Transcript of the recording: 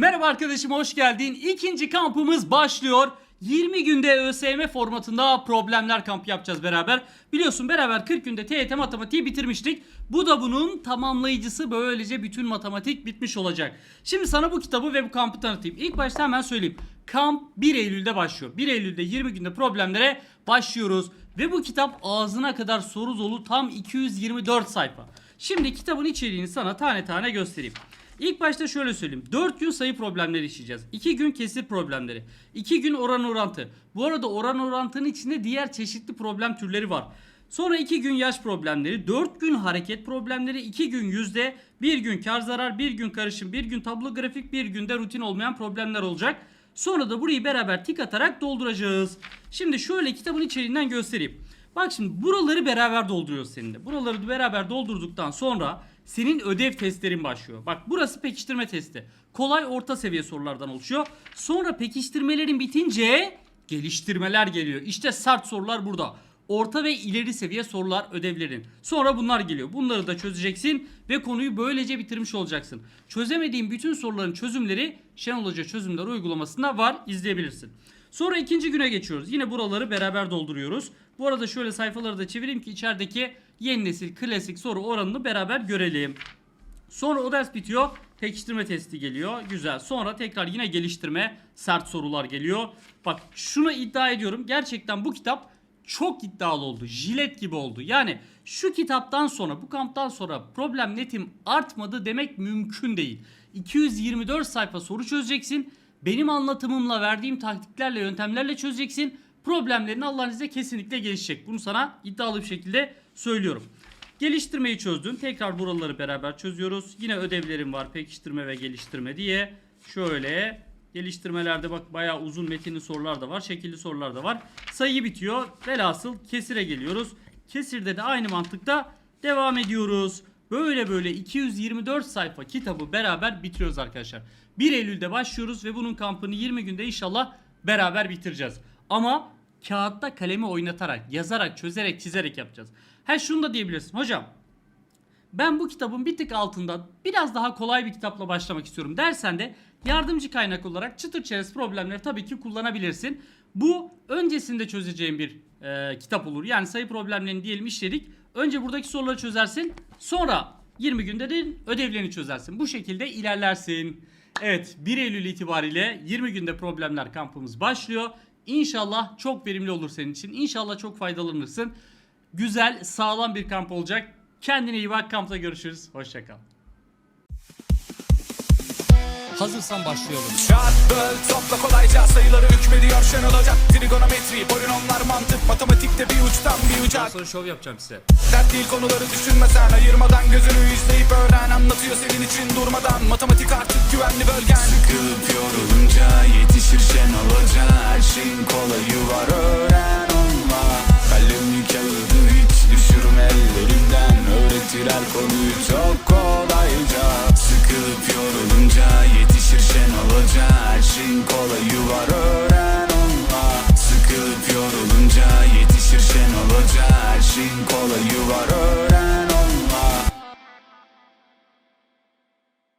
Merhaba arkadaşım hoş geldin. İkinci kampımız başlıyor. 20 günde ÖSYM formatında problemler kampı yapacağız beraber. Biliyorsun beraber 40 günde TYT matematiği bitirmiştik. Bu da bunun tamamlayıcısı böylece bütün matematik bitmiş olacak. Şimdi sana bu kitabı ve bu kampı tanıtayım. İlk başta hemen söyleyeyim. Kamp 1 Eylül'de başlıyor. 1 Eylül'de 20 günde problemlere başlıyoruz. Ve bu kitap ağzına kadar soru dolu tam 224 sayfa. Şimdi kitabın içeriğini sana tane tane göstereyim. İlk başta şöyle söyleyeyim. 4 gün sayı problemleri işleyeceğiz. 2 gün kesir problemleri. 2 gün oran orantı. Bu arada oran orantının içinde diğer çeşitli problem türleri var. Sonra 2 gün yaş problemleri, 4 gün hareket problemleri, 2 gün yüzde, 1 gün kar zarar, 1 gün karışım, 1 gün tablo grafik, 1 günde rutin olmayan problemler olacak. Sonra da burayı beraber tik atarak dolduracağız. Şimdi şöyle kitabın içeriğinden göstereyim. Bak şimdi buraları beraber dolduruyoruz seninle. Buraları beraber doldurduktan sonra senin ödev testlerin başlıyor. Bak burası pekiştirme testi. Kolay orta seviye sorulardan oluşuyor. Sonra pekiştirmelerin bitince geliştirmeler geliyor. İşte sert sorular burada. Orta ve ileri seviye sorular ödevlerin. Sonra bunlar geliyor. Bunları da çözeceksin ve konuyu böylece bitirmiş olacaksın. Çözemediğin bütün soruların çözümleri Şenol Hoca çözümler uygulamasında var. izleyebilirsin. Sonra ikinci güne geçiyoruz. Yine buraları beraber dolduruyoruz. Bu arada şöyle sayfaları da çevireyim ki içerideki yeni nesil klasik soru oranını beraber görelim. Sonra o ders bitiyor. Pekiştirme testi geliyor. Güzel. Sonra tekrar yine geliştirme sert sorular geliyor. Bak şunu iddia ediyorum. Gerçekten bu kitap çok iddialı oldu. Jilet gibi oldu. Yani şu kitaptan sonra bu kamptan sonra problem netim artmadı demek mümkün değil. 224 sayfa soru çözeceksin. Benim anlatımımla verdiğim taktiklerle yöntemlerle çözeceksin. Problemlerin Allah'ın izniyle kesinlikle gelişecek. Bunu sana iddialı bir şekilde söylüyorum. Geliştirmeyi çözdün. Tekrar buraları beraber çözüyoruz. Yine ödevlerim var pekiştirme ve geliştirme diye. Şöyle geliştirmelerde bak bayağı uzun metinli sorular da var. Şekilli sorular da var. Sayı bitiyor. Velhasıl kesire geliyoruz. Kesirde de aynı mantıkta devam ediyoruz. Böyle böyle 224 sayfa kitabı beraber bitiriyoruz arkadaşlar. 1 Eylül'de başlıyoruz ve bunun kampını 20 günde inşallah beraber bitireceğiz. Ama kağıtta kalemi oynatarak, yazarak, çözerek, çizerek yapacağız. Ha şunu da diyebilirsin. Hocam ben bu kitabın bir tık altında biraz daha kolay bir kitapla başlamak istiyorum dersen de yardımcı kaynak olarak çıtır çerez problemleri tabii ki kullanabilirsin. Bu öncesinde çözeceğim bir e, kitap olur. Yani sayı problemlerini diyelim işledik. Önce buradaki soruları çözersin. Sonra 20 günde de ödevlerini çözersin. Bu şekilde ilerlersin. Evet 1 Eylül itibariyle 20 günde problemler kampımız başlıyor. İnşallah çok verimli olur senin için. İnşallah çok faydalanırsın. Güzel, sağlam bir kamp olacak. Kendine iyi bak. Kampta görüşürüz. Hoşçakal. Hazırsan başlayalım. Çarp böl topla kolayca. Sayıları hükmediyor Şenol Hoca Trigonometri, polinomlar, mantık, matematikte bir uçtan bir uca Sonra şov yapacağım size. Dert değil konuları düşünmesen. Ayırmadan gözünü izleyip öğren. Anlatıyor senin için durmadan. Matematik artık güvenli bölgen. Sıkılıp yorulunca yetişir Şenol Hoca Her şeyin kolayı var. Öğren onunla. Kalemi kağıdı hiç düşürme ellerinden. Öğretir her konuyu çok olacak her şeyin kolayı var öyle